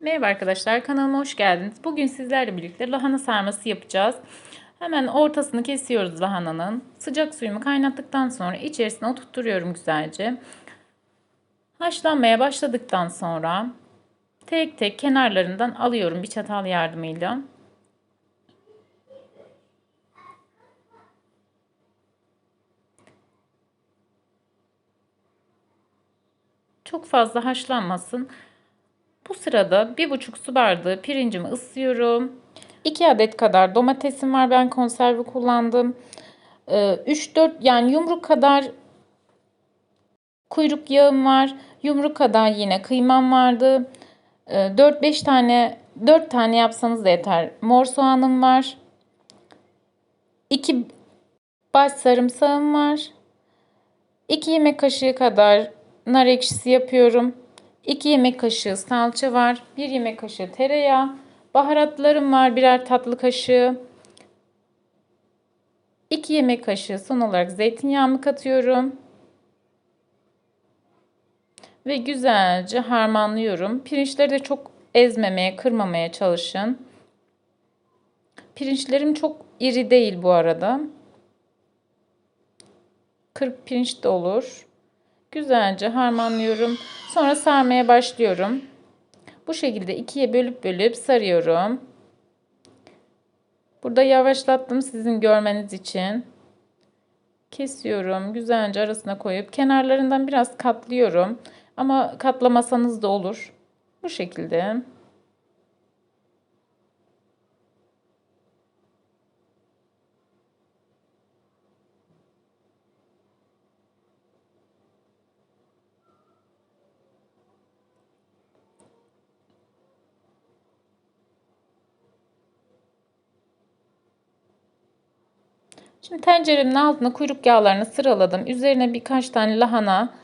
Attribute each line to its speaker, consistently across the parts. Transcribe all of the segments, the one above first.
Speaker 1: Merhaba arkadaşlar kanalıma hoş geldiniz. Bugün sizlerle birlikte lahana sarması yapacağız. Hemen ortasını kesiyoruz lahananın. Sıcak suyumu kaynattıktan sonra içerisine oturtuyorum güzelce. Haşlanmaya başladıktan sonra tek tek kenarlarından alıyorum bir çatal yardımıyla. Çok fazla haşlanmasın. Bu sırada bir buçuk su bardağı pirincimi ısıyorum. 2 adet kadar domatesim var. Ben konserve kullandım. 3-4 yani yumruk kadar kuyruk yağım var. Yumruk kadar yine kıymam vardı. 4-5 tane 4 tane yapsanız da yeter. Mor soğanım var. 2 baş sarımsağım var. 2 yemek kaşığı kadar nar ekşisi yapıyorum. 2 yemek kaşığı salça var. 1 yemek kaşığı tereyağı. Baharatlarım var birer tatlı kaşığı. 2 yemek kaşığı son olarak zeytinyağımı katıyorum. Ve güzelce harmanlıyorum. Pirinçleri de çok ezmemeye, kırmamaya çalışın. Pirinçlerim çok iri değil bu arada. Kırık pirinç de olur. Güzelce harmanlıyorum. Sonra sarmaya başlıyorum. Bu şekilde ikiye bölüp bölüp sarıyorum. Burada yavaşlattım sizin görmeniz için. Kesiyorum. Güzelce arasına koyup kenarlarından biraz katlıyorum. Ama katlamasanız da olur. Bu şekilde. Şimdi tenceremin altına kuyruk yağlarını sıraladım. Üzerine birkaç tane lahana.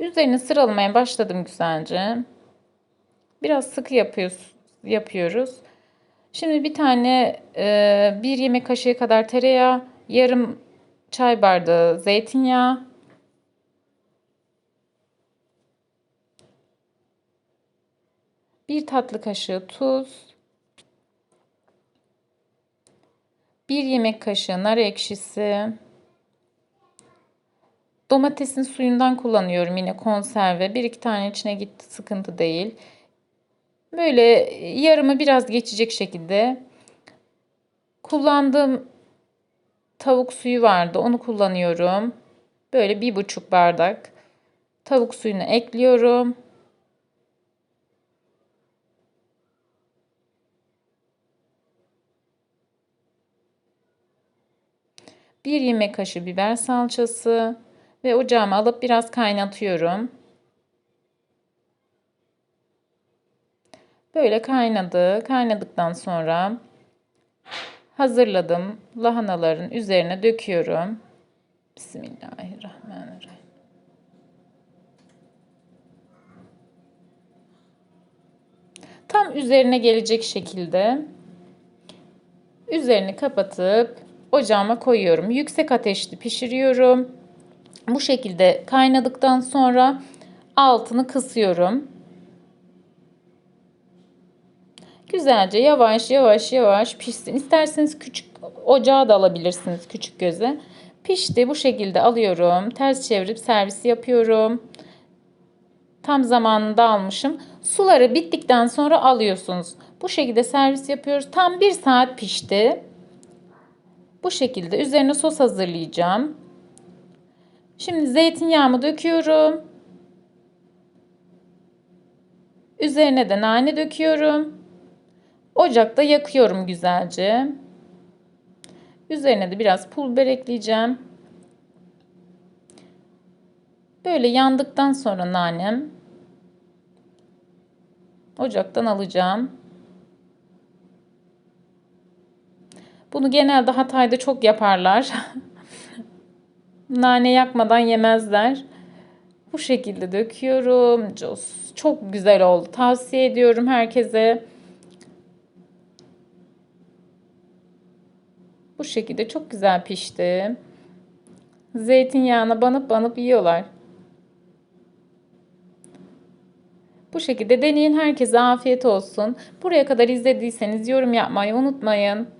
Speaker 1: Üzerine sıralamaya başladım güzelce. Biraz sıkı yapıyoruz. yapıyoruz. Şimdi bir tane e, bir yemek kaşığı kadar tereyağı, yarım çay bardağı zeytinyağı, bir tatlı kaşığı tuz, 1 yemek kaşığı nar ekşisi. Domatesin suyundan kullanıyorum yine konserve. Bir iki tane içine gitti sıkıntı değil. Böyle yarımı biraz geçecek şekilde kullandığım tavuk suyu vardı. Onu kullanıyorum. Böyle bir buçuk bardak tavuk suyunu ekliyorum. 1 yemek kaşığı biber salçası ve ocağıma alıp biraz kaynatıyorum. Böyle kaynadı. Kaynadıktan sonra hazırladım lahanaların üzerine döküyorum. Bismillahirrahmanirrahim. Tam üzerine gelecek şekilde üzerini kapatıp ocağıma koyuyorum. Yüksek ateşte pişiriyorum. Bu şekilde kaynadıktan sonra altını kısıyorum. Güzelce yavaş yavaş yavaş pişsin. İsterseniz küçük ocağa da alabilirsiniz küçük göze. Pişti bu şekilde alıyorum. Ters çevirip servisi yapıyorum. Tam zamanında almışım. Suları bittikten sonra alıyorsunuz. Bu şekilde servis yapıyoruz. Tam bir saat pişti. Bu şekilde üzerine sos hazırlayacağım. Şimdi zeytinyağımı döküyorum. Üzerine de nane döküyorum. Ocakta yakıyorum güzelce. Üzerine de biraz pul biber ekleyeceğim. Böyle yandıktan sonra nanem ocaktan alacağım. Bunu genelde Hatay'da çok yaparlar. Nane yakmadan yemezler. Bu şekilde döküyorum. Çok güzel oldu. Tavsiye ediyorum herkese. Bu şekilde çok güzel pişti. Zeytinyağına banıp banıp yiyorlar. Bu şekilde deneyin. Herkese afiyet olsun. Buraya kadar izlediyseniz yorum yapmayı unutmayın.